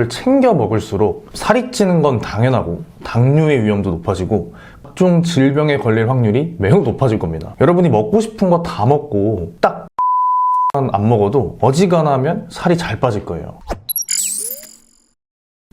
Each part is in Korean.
을 챙겨 먹을수록 살이 찌는 건 당연하고 당뇨의 위험도 높아지고 각종 질병에 걸릴 확률이 매우 높아질 겁니다. 여러분이 먹고 싶은 거 다 먹고 딱 안 먹어도 어지간하면 살이 잘 빠질 거예요.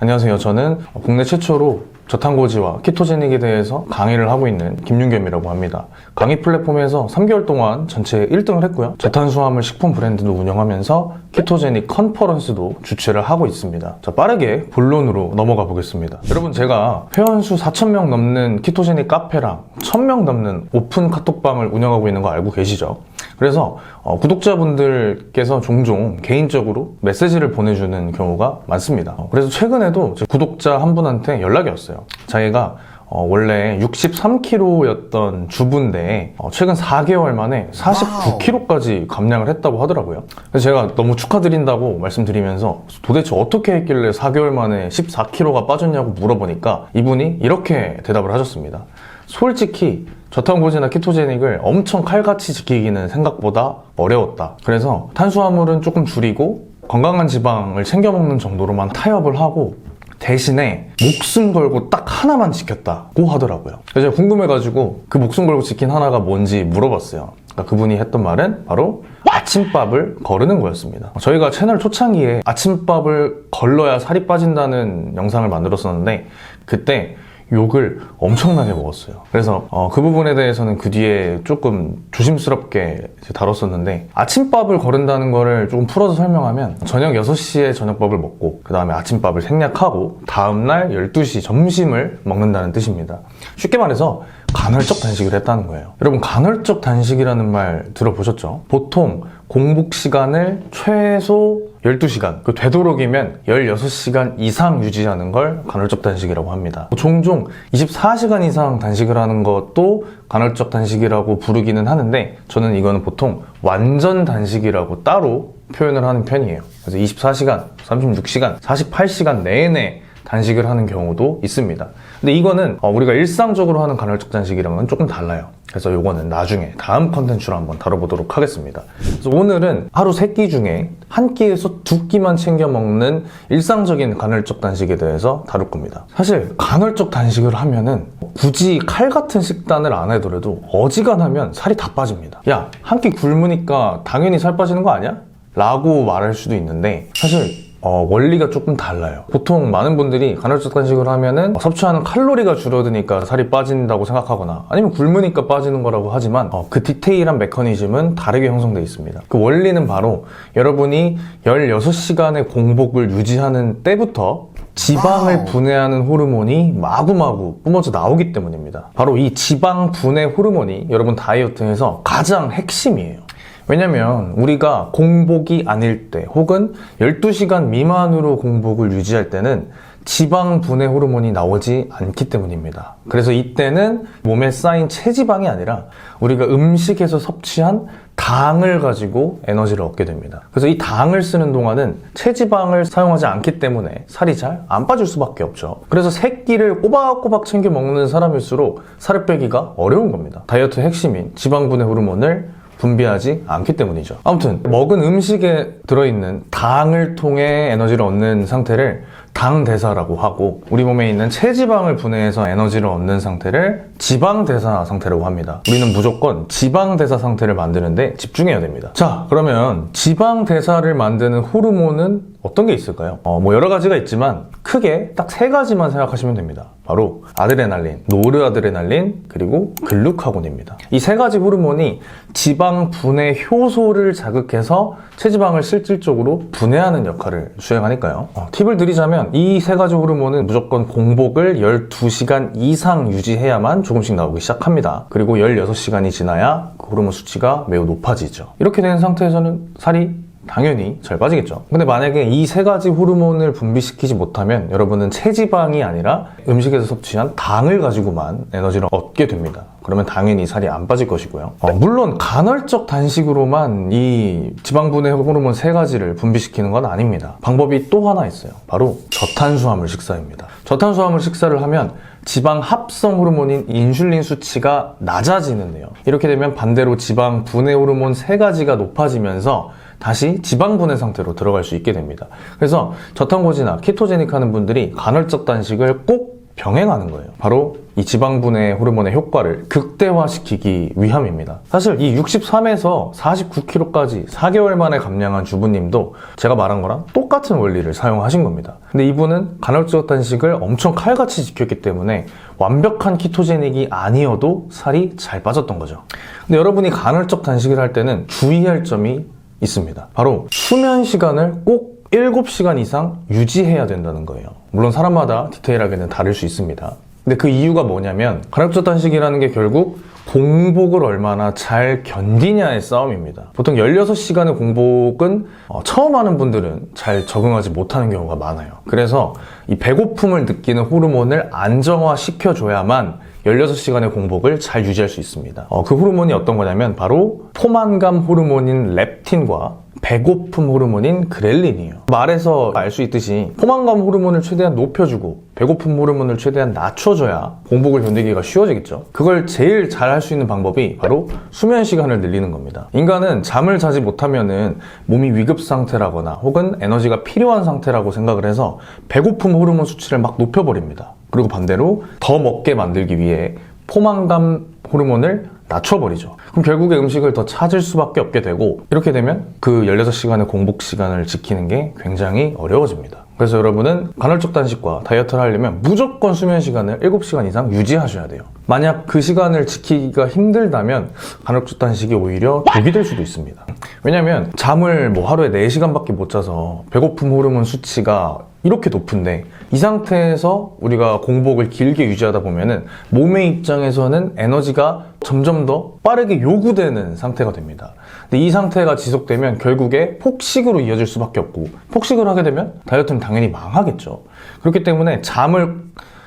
안녕하세요. 저는 국내 최초로 저탄고지와 키토제닉에 대해서 강의를 하고 있는 김윤겸이라고 합니다. 강의 플랫폼에서 3개월 동안 전체 1등을 했고요. 저탄수화물 식품 브랜드도 운영하면서 키토제닉 컨퍼런스도 주최를 하고 있습니다. 자, 빠르게 본론으로 넘어가 보겠습니다. 여러분, 제가 회원수 4,000명 넘는 키토제닉 카페랑 1,000명 넘는 오픈 카톡방을 운영하고 있는 거 알고 계시죠? 그래서 어, 구독자분들께서 종종 개인적으로 메시지를 보내주는 경우가 많습니다. 어, 그래서 최근에도 제 구독자 한 분한테 연락이 왔어요. 자기가 어, 원래 63kg였던 주부인데 어, 최근 4개월 만에 49kg까지 감량을 했다고 하더라고요. 그래서 제가 너무 축하드린다고 말씀드리면서 도대체 어떻게 했길래 4개월 만에 14kg가 빠졌냐고 물어보니까 이분이 이렇게 대답을 하셨습니다. 솔직히 저탄고지나 키토제닉을 엄청 칼같이 지키기는 생각보다 어려웠다. 그래서 탄수화물은 조금 줄이고 건강한 지방을 챙겨 먹는 정도로만 타협을 하고 대신에 목숨 걸고 딱 하나만 지켰다고 하더라고요. 그래서 제가 궁금해가지고 그 목숨 걸고 지킨 하나가 뭔지 물어봤어요. 그러니까 그분이 했던 말은 바로 아침밥을 거르는 거였습니다. 저희가 채널 초창기에 아침밥을 걸러야 살이 빠진다는 영상을 만들었었는데 그때 욕을 엄청나게 먹었어요. 그래서 어, 그 부분에 대해서는 그 뒤에 조금 조심스럽게 다뤘었는데 아침밥을 거른다는 거를 조금 풀어서 설명하면 저녁 6시에 저녁밥을 먹고 그 다음에 아침밥을 생략하고 다음날 12시 점심을 먹는다는 뜻입니다. 쉽게 말해서 간헐적 단식을 했다는 거예요. 여러분 간헐적 단식이라는 말 들어보셨죠? 보통 공복 시간을 최소 12시간, 그 되도록이면 16시간 이상 유지하는 걸 간헐적 단식이라고 합니다. 종종 24시간 이상 단식을 하는 것도 간헐적 단식이라고 부르기는 하는데 저는 이거는 보통 완전 단식이라고 따로 표현을 하는 편이에요. 그래서 24시간, 36시간, 48시간 내내 단식을 하는 경우도 있습니다. 근데 이거는 어, 우리가 일상적으로 하는 간헐적 단식이랑은 조금 달라요. 그래서 요거는 나중에 다음 컨텐츠로 한번 다뤄보도록 하겠습니다. 그래서 오늘은 하루 세 끼 중에 한 끼에서 두 끼만 챙겨 먹는 일상적인 간헐적 단식에 대해서 다룰 겁니다. 사실 간헐적 단식을 하면은 굳이 칼 같은 식단을 안 해더라도 어지간하면 살이 다 빠집니다. 야, 한 끼 굶으니까 당연히 살 빠지는 거 아니야? 라고 말할 수도 있는데 사실 어, 원리가 조금 달라요. 보통 많은 분들이 간헐적 단식을 하면은 섭취하는 칼로리가 줄어드니까 살이 빠진다고 생각하거나 아니면 굶으니까 빠지는 거라고 하지만 어, 그 디테일한 메커니즘은 다르게 형성되어 있습니다. 그 원리는 바로 여러분이 16시간의 공복을 유지하는 때부터 지방을 분해하는 호르몬이 마구마구 뿜어져 나오기 때문입니다. 바로 이 지방 분해 호르몬이 여러분 다이어트에서 가장 핵심이에요. 왜냐면 우리가 공복이 아닐 때 혹은 12시간 미만으로 공복을 유지할 때는 지방 분해 호르몬이 나오지 않기 때문입니다. 그래서 이때는 몸에 쌓인 체지방이 아니라 우리가 음식에서 섭취한 당을 가지고 에너지를 얻게 됩니다. 그래서 이 당을 쓰는 동안은 체지방을 사용하지 않기 때문에 살이 잘 안 빠질 수밖에 없죠. 그래서 새끼를 꼬박꼬박 챙겨 먹는 사람일수록 살을 빼기가 어려운 겁니다. 다이어트 핵심인 지방 분해 호르몬을 분비하지 않기 때문이죠. 아무튼 먹은 음식에 들어있는 당을 통해 에너지를 얻는 상태를 당 대사라고 하고 우리 몸에 있는 체지방을 분해해서 에너지를 얻는 상태를 지방 대사 상태라고 합니다. 우리는 무조건 지방 대사 상태를 만드는데 집중해야 됩니다. 자, 그러면 지방 대사를 만드는 호르몬은 어떤 게 있을까요? 어, 뭐 여러 가지가 있지만 크게 딱 세 가지만 생각하시면 됩니다. 바로 아드레날린, 노르아드레날린, 그리고 글루카곤입니다. 이 세 가지 호르몬이 지방 분해 효소를 자극해서 체지방을 실질적으로 분해하는 역할을 수행하니까요. 어, 팁을 드리자면 이 세 가지 호르몬은 무조건 공복을 12시간 이상 유지해야만 조금씩 나오기 시작합니다. 그리고 16시간이 지나야 그 호르몬 수치가 매우 높아지죠. 이렇게 된 상태에서는 살이 당연히 잘 빠지겠죠. 근데 만약에 이 세 가지 호르몬을 분비시키지 못하면 여러분은 체지방이 아니라 음식에서 섭취한 당을 가지고만 에너지를 얻게 됩니다. 그러면 당연히 살이 안 빠질 것이고요. 어, 물론 간헐적 단식으로만 이 지방분해 호르몬 세 가지를 분비시키는 건 아닙니다. 방법이 또 하나 있어요. 바로 저탄수화물 식사입니다. 저탄수화물 식사를 하면 지방 합성 호르몬인 인슐린 수치가 낮아지는데요. 이렇게 되면 반대로 지방 분해 호르몬 세 가지가 높아지면서 다시 지방분해 상태로 들어갈 수 있게 됩니다. 그래서 저탄고지나 키토제닉 하는 분들이 간헐적 단식을 꼭 병행하는 거예요. 바로 이 지방분해 호르몬의 효과를 극대화시키기 위함입니다. 사실 이 63에서 49kg까지 4개월 만에 감량한 주부님도 제가 말한 거랑 똑같은 원리를 사용하신 겁니다. 근데 이분은 간헐적 단식을 엄청 칼같이 지켰기 때문에 완벽한 키토제닉이 아니어도 살이 잘 빠졌던 거죠. 근데 여러분이 간헐적 단식을 할 때는 주의할 점이 있습니다. 바로 수면 시간을 꼭 7시간 이상 유지해야 된다는 거예요. 물론 사람마다 디테일하게는 다를 수 있습니다. 근데 그 이유가 뭐냐면 간헐적 단식이라는 게 결국 공복을 얼마나 잘 견디냐의 싸움입니다. 보통 16시간의 공복은 어, 처음 하는 분들은 잘 적응하지 못하는 경우가 많아요. 그래서 이 배고픔을 느끼는 호르몬을 안정화시켜줘야만 16시간의 공복을 잘 유지할 수 있습니다. 어, 그 호르몬이 어떤 거냐면 바로 포만감 호르몬인 렙틴과 배고픔 호르몬인 그렐린이에요. 말에서 알 수 있듯이 포만감 호르몬을 최대한 높여주고 배고픔 호르몬을 최대한 낮춰줘야 공복을 견디기가 쉬워지겠죠. 그걸 제일 잘 할 수 있는 방법이 바로 수면 시간을 늘리는 겁니다. 인간은 잠을 자지 못하면은 몸이 위급 상태라거나 혹은 에너지가 필요한 상태라고 생각을 해서 배고픔 호르몬 수치를 막 높여버립니다. 그리고 반대로 더 먹게 만들기 위해 포만감 호르몬을 낮춰버리죠. 그럼 결국에 음식을 더 찾을 수밖에 없게 되고 이렇게 되면 그 16시간의 공복 시간을 지키는 게 굉장히 어려워집니다. 그래서 여러분은 간헐적 단식과 다이어트를 하려면 무조건 수면 시간을 7시간 이상 유지하셔야 돼요. 만약 그 시간을 지키기가 힘들다면 간헐적 단식이 오히려 독이 될 수도 있습니다. 왜냐면 잠을 뭐 하루에 4시간밖에 못 자서 배고픔 호르몬 수치가 이렇게 높은데 이 상태에서 우리가 공복을 길게 유지하다 보면은 몸의 입장에서는 에너지가 점점 더 빠르게 요구되는 상태가 됩니다. 근데 이 상태가 지속되면 결국에 폭식으로 이어질 수밖에 없고 폭식을 하게 되면 다이어트는 당연히 망하겠죠. 그렇기 때문에 잠을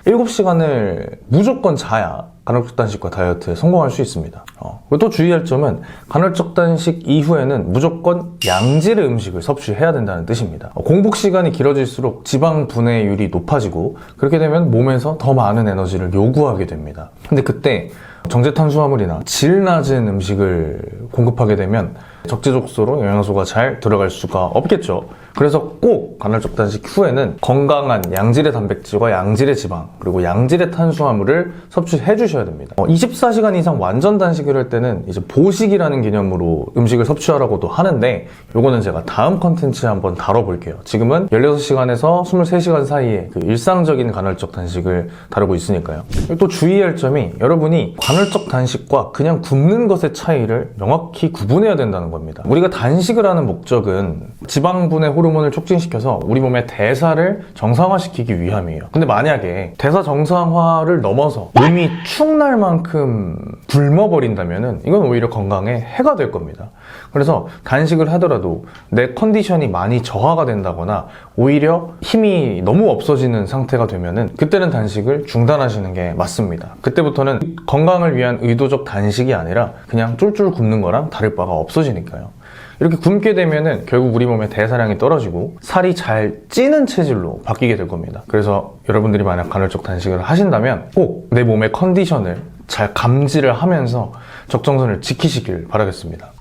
7시간을 무조건 자야 간헐적 단식과 다이어트에 성공할 수 있습니다. 어, 그리고 또 주의할 점은 간헐적 단식 이후에는 무조건 양질의 음식을 섭취해야 된다는 뜻입니다. 어, 공복 시간이 길어질수록 지방 분해율이 높아지고 그렇게 되면 몸에서 더 많은 에너지를 요구하게 됩니다. 근데 그때 정제 탄수화물이나 질 낮은 음식을 공급하게 되면 적재적소로 영양소가 잘 들어갈 수가 없겠죠. 그래서 꼭 간헐적 단식 후에는 건강한 양질의 단백질과 양질의 지방 그리고 양질의 탄수화물을 섭취해 주셔야 됩니다. 어, 24시간 이상 완전 단식을 할 때는 이제 보식이라는 개념으로 음식을 섭취하라고도 하는데 요거는 제가 다음 컨텐츠에 한번 다뤄볼게요. 지금은 16시간에서 23시간 사이에 그 일상적인 간헐적 단식을 다루고 있으니까요. 또 주의할 점이 여러분이 간헐적 단식과 그냥 굶는 것의 차이를 명확히 구분해야 된다는 겁니다. 우리가 단식을 하는 목적은 지방분해 호르몬을 촉진시켜서 우리 몸의 대사를 정상화시키기 위함이에요. 근데 만약에 대사 정상화를 넘어서 몸이 축날 만큼 굶어버린다면은 이건 오히려 건강에 해가 될 겁니다. 그래서 단식을 하더라도 내 컨디션이 많이 저하가 된다거나 오히려 힘이 너무 없어지는 상태가 되면은 그때는 단식을 중단하시는 게 맞습니다. 그때부터는 건강을 위한 의도적 단식이 아니라 그냥 쫄쫄 굶는 거랑 다를 바가 없어지니까요. 이렇게 굶게 되면은 결국 우리 몸의 대사량이 떨어지고 살이 잘 찌는 체질로 바뀌게 될 겁니다. 그래서 여러분들이 만약 간헐적 단식을 하신다면 꼭 내 몸의 컨디션을 잘 감지를 하면서 적정선을 지키시길 바라겠습니다.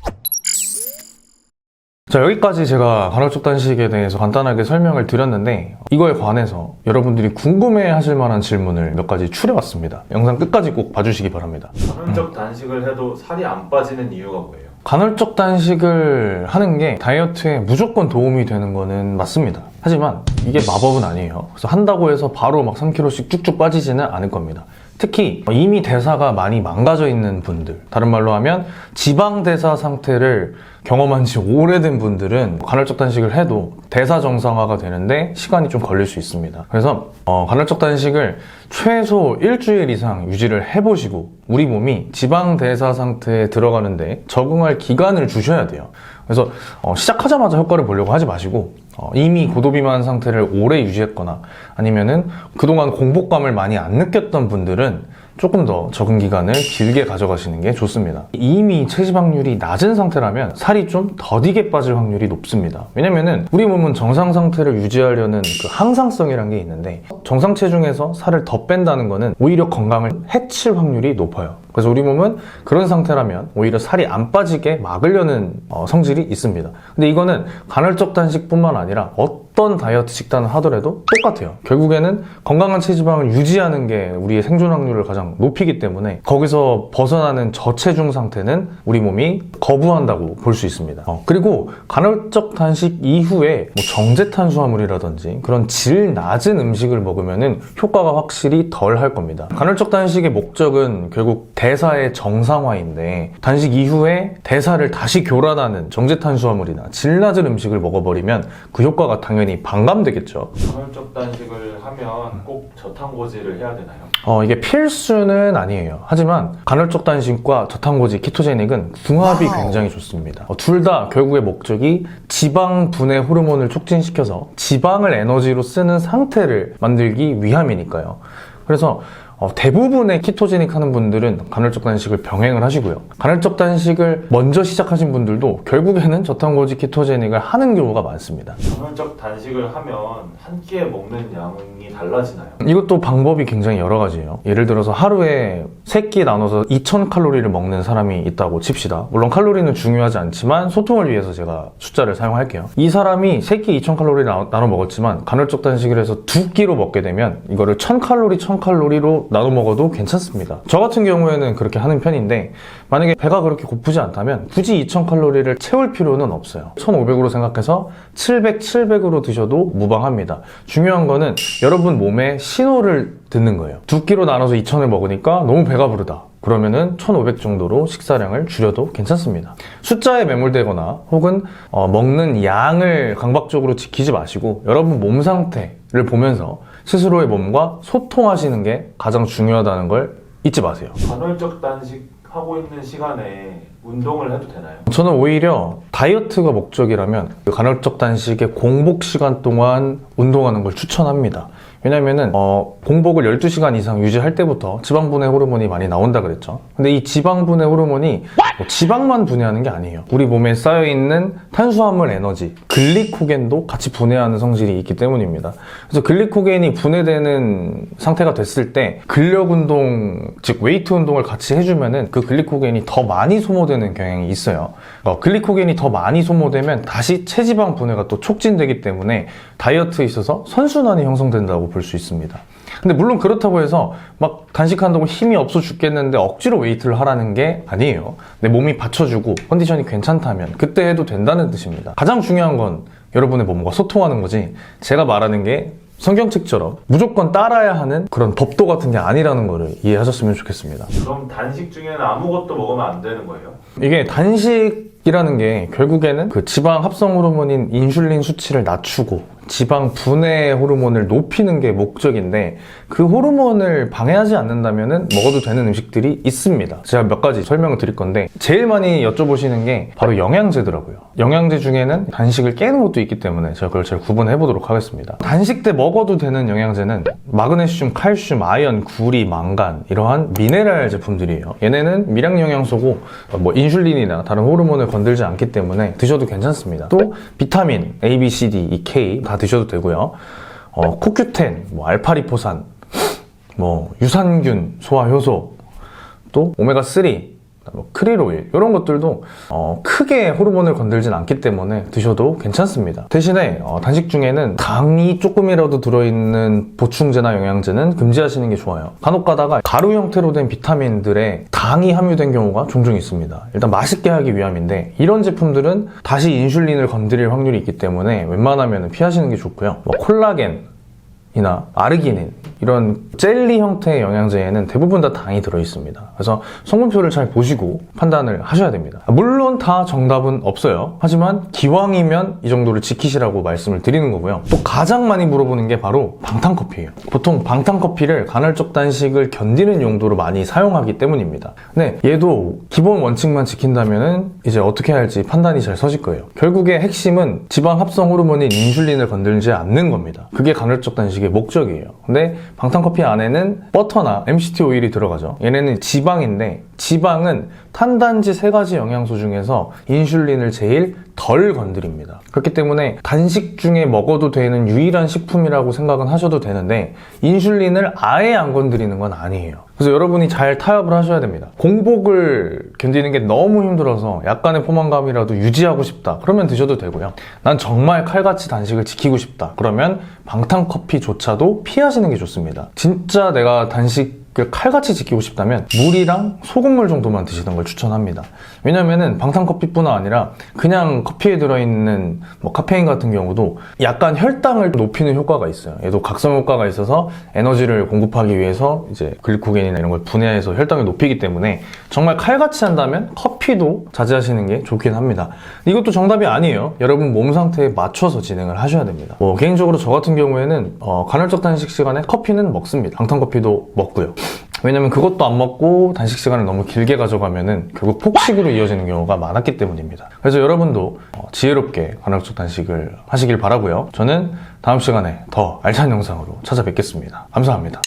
자, 여기까지 제가 간헐적 단식에 대해서 간단하게 설명을 드렸는데 이거에 관해서 여러분들이 궁금해 하실 만한 질문을 몇 가지 추려왔습니다. 영상 끝까지 꼭 봐주시기 바랍니다. 간헐적 단식을 해도 살이 안 빠지는 이유가 뭐예요? 간헐적 단식을 하는 게 다이어트에 무조건 도움이 되는 거는 맞습니다. 하지만 이게 마법은 아니에요. 그래서 한다고 해서 바로 막 3kg씩 쭉쭉 빠지지는 않을 겁니다. 특히 이미 대사가 많이 망가져 있는 분들, 다른 말로 하면 지방 대사 상태를 경험한 지 오래된 분들은 간헐적 단식을 해도 대사 정상화가 되는데 시간이 좀 걸릴 수 있습니다. 그래서 어, 간헐적 단식을 최소 일주일 이상 유지를 해보시고 우리 몸이 지방 대사 상태에 들어가는데 적응할 기간을 주셔야 돼요. 그래서 어, 시작하자마자 효과를 보려고 하지 마시고 어, 이미 고도비만 상태를 오래 유지했거나 아니면은 그동안 공복감을 많이 안 느꼈던 분들은 조금 더 적응 기간을 길게 가져가시는 게 좋습니다. 이미 체지방률이 낮은 상태라면 살이 좀 더디게 빠질 확률이 높습니다. 왜냐면은 우리 몸은 정상 상태를 유지하려는 그 항상성이라는 게 있는데 정상 체중에서 살을 더 뺀다는 거는 오히려 건강을 해칠 확률이 높아요. 그래서 우리 몸은 그런 상태라면 오히려 살이 안 빠지게 막으려는 어, 성질이 있습니다. 근데 이거는 간헐적 단식뿐만 아니라 어떤 다이어트 식단을 하더라도 똑같아요. 결국에는 건강한 체지방을 유지하는 게 우리의 생존 확률을 가장 높이기 때문에 거기서 벗어나는 저체중 상태는 우리 몸이 거부한다고 볼 수 있습니다. 어, 그리고 간헐적 단식 이후에 뭐 정제 탄수화물이라든지 그런 질 낮은 음식을 먹으면은 효과가 확실히 덜 할 겁니다. 간헐적 단식의 목적은 결국 대사의 정상화인데 단식 이후에 대사를 다시 교란하는 정제 탄수화물이나 질 낮은 음식을 먹어버리면 그 효과가 당연히 반감되겠죠. 간헐적 단식을 하면 꼭 저탄고지를 해야 되나요? 어, 이게 필수는 아니에요. 하지만 간헐적 단식과 저탄고지 키토제닉은 궁합이 굉장히 좋습니다. 둘 다 결국의 목적이 지방 분해 호르몬을 촉진시켜서 지방을 에너지로 쓰는 상태를 만들기 위함이니까요. 그래서 어, 대부분의 키토제닉 하는 분들은 간헐적 단식을 병행을 하시고요. 간헐적 단식을 먼저 시작하신 분들도 결국에는 저탄고지 키토제닉을 하는 경우가 많습니다. 간헐적 단식을 하면 한 끼에 먹는 양이 달라지나요? 이것도 방법이 굉장히 여러 가지예요. 예를 들어서 하루에 세 끼 나눠서 2000칼로리를 먹는 사람이 있다고 칩시다. 물론 칼로리는 중요하지 않지만 소통을 위해서 제가 숫자를 사용할게요. 이 사람이 세 끼 2000칼로리 나눠 먹었지만 간헐적 단식을 해서 두 끼로 먹게 되면 이거를 1000칼로리 1000칼로리로 나눠 먹어도 괜찮습니다. 저 같은 경우에는 그렇게 하는 편인데 만약에 배가 그렇게 고프지 않다면 굳이 2000칼로리를 채울 필요는 없어요. 1500으로 생각해서 700, 700으로 드셔도 무방합니다. 중요한 거는 여러분 몸에 신호를 듣는 거예요. 두 끼로 나눠서 2000을 먹으니까 너무 배가 부르다. 그러면은 1500 정도로 식사량을 줄여도 괜찮습니다. 숫자에 매몰되거나 혹은 어, 먹는 양을 강박적으로 지키지 마시고 여러분 몸 상태를 보면서 스스로의 몸과 소통하시는 게 가장 중요하다는 걸 잊지 마세요. 간헐적 단식 하고 있는 시간에 운동을 해도 되나요? 저는 오히려 다이어트가 목적이라면 그 간헐적 단식의 공복 시간 동안 운동하는 걸 추천합니다. 왜냐면은 어, 공복을 12시간 이상 유지할 때부터 지방 분해 호르몬이 많이 나온다 그랬죠. 근데 이 지방 분해 호르몬이 뭐 지방만 분해하는 게 아니에요. 우리 몸에 쌓여 있는 탄수화물 에너지, 글리코겐도 같이 분해하는 성질이 있기 때문입니다. 그래서 글리코겐이 분해되는 상태가 됐을 때 근력 운동, 즉 웨이트 운동을 같이 해주면은 그 글리코겐이 더 많이 소모되는 경향이 있어요. 어, 글리코겐이 더 많이 소모되면 다시 체지방 분해가 또 촉진되기 때문에 다이어트에 있어서 선순환이 형성된다고 볼 수 있습니다. 근데 물론 그렇다고 해서 막 단식한다고 힘이 없어 죽겠는데 억지로 웨이트를 하라는 게 아니에요. 내 몸이 받쳐주고 컨디션이 괜찮다면 그때 해도 된다는 뜻입니다. 가장 중요한 건 여러분의 몸과 소통하는 거지 제가 말하는 게 성경책처럼 무조건 따라야 하는 그런 법도 같은 게 아니라는 거를 이해하셨으면 좋겠습니다. 그럼 단식 중에는 아무것도 먹으면 안 되는 거예요? 이게 단식 이라는 게 결국에는 그 지방 합성 호르몬인 인슐린 수치를 낮추고 지방 분해 호르몬을 높이는 게 목적인데 그 호르몬을 방해하지 않는다면 먹어도 되는 음식들이 있습니다. 제가 몇 가지 설명을 드릴 건데 제일 많이 여쭤보시는 게 바로 영양제더라고요. 영양제 중에는 단식을 깨는 것도 있기 때문에 제가 그걸 잘 구분해 보도록 하겠습니다. 단식 때 먹어도 되는 영양제는 마그네슘, 칼슘, 아연, 구리, 망간 이러한 미네랄 제품들이에요. 얘네는 미량 영양소고 뭐 인슐린이나 다른 호르몬을 건들지 않기 때문에 드셔도 괜찮습니다. 또 비타민 A, B, C, D, E, K 다 드셔도 되고요. 어, 코큐텐, 뭐 알파리포산, 뭐 유산균, 소화효소, 또 오메가 3, 뭐 크릴 오일 이런 것들도 어, 크게 호르몬을 건들진 않기 때문에 드셔도 괜찮습니다. 대신에 어, 단식 중에는 당이 조금이라도 들어있는 보충제나 영양제는 금지하시는 게 좋아요. 간혹 가다가 가루 형태로 된 비타민들에 당이 함유된 경우가 종종 있습니다. 일단 맛있게 하기 위함인데 이런 제품들은 다시 인슐린을 건드릴 확률이 있기 때문에 웬만하면 피하시는 게 좋고요. 뭐 콜라겐 이나 아르기닌 이런 젤리 형태의 영양제에는 대부분 다 당이 들어 있습니다. 그래서 성분표를 잘 보시고 판단을 하셔야 됩니다. 물론 다 정답은 없어요. 하지만 기왕이면 이 정도를 지키시라고 말씀을 드리는 거고요. 또 가장 많이 물어보는 게 바로 방탄커피예요. 보통 방탄커피를 간헐적 단식을 견디는 용도로 많이 사용하기 때문입니다. 근데 얘도 기본 원칙만 지킨다면은 이제 어떻게 할지 판단이 잘 서질 거예요. 결국에 핵심은 지방 합성 호르몬인 인슐린을 건들지 않는 겁니다. 그게 간헐적 단식의 목적이에요. 근데 방탄커피 안에는 버터나 MCT 오일이 들어가죠. 얘네는 지방인데 지방은 탄단지 세 가지 영양소 중에서 인슐린을 제일 덜 건드립니다. 그렇기 때문에 단식 중에 먹어도 되는 유일한 식품이라고 생각은 하셔도 되는데 인슐린을 아예 안 건드리는 건 아니에요. 그래서 여러분이 잘 타협을 하셔야 됩니다. 공복을 견디는 게 너무 힘들어서 약간의 포만감이라도 유지하고 싶다. 그러면 드셔도 되고요. 난 정말 칼같이 단식을 지키고 싶다. 그러면 방탄 커피조차도 피하시는 게 좋습니다. 진짜 내가 단식 그 칼같이 지키고 싶다면 물이랑 소금물 정도만 드시는 걸 추천합니다. 왜냐면은 방탄커피뿐 아니라 그냥 커피에 들어있는 뭐 카페인 같은 경우도 약간 혈당을 높이는 효과가 있어요. 얘도 각성 효과가 있어서 에너지를 공급하기 위해서 이제 글루코겐이나 이런 걸 분해해서 혈당을 높이기 때문에 정말 칼같이 한다면 커피도 자제하시는 게 좋긴 합니다. 이것도 정답이 아니에요. 여러분 몸 상태에 맞춰서 진행을 하셔야 됩니다. 뭐 개인적으로 저 같은 경우에는 어, 간헐적 단식 시간에 커피는 먹습니다. 방탄커피도 먹고요. 왜냐면 그것도 안 먹고 단식 시간을 너무 길게 가져가면은 결국 폭식으로 이어지는 경우가 많았기 때문입니다. 그래서 여러분도 어, 지혜롭게 간헐적 단식을 하시길 바라고요. 저는 다음 시간에 더 알찬 영상으로 찾아뵙겠습니다. 감사합니다.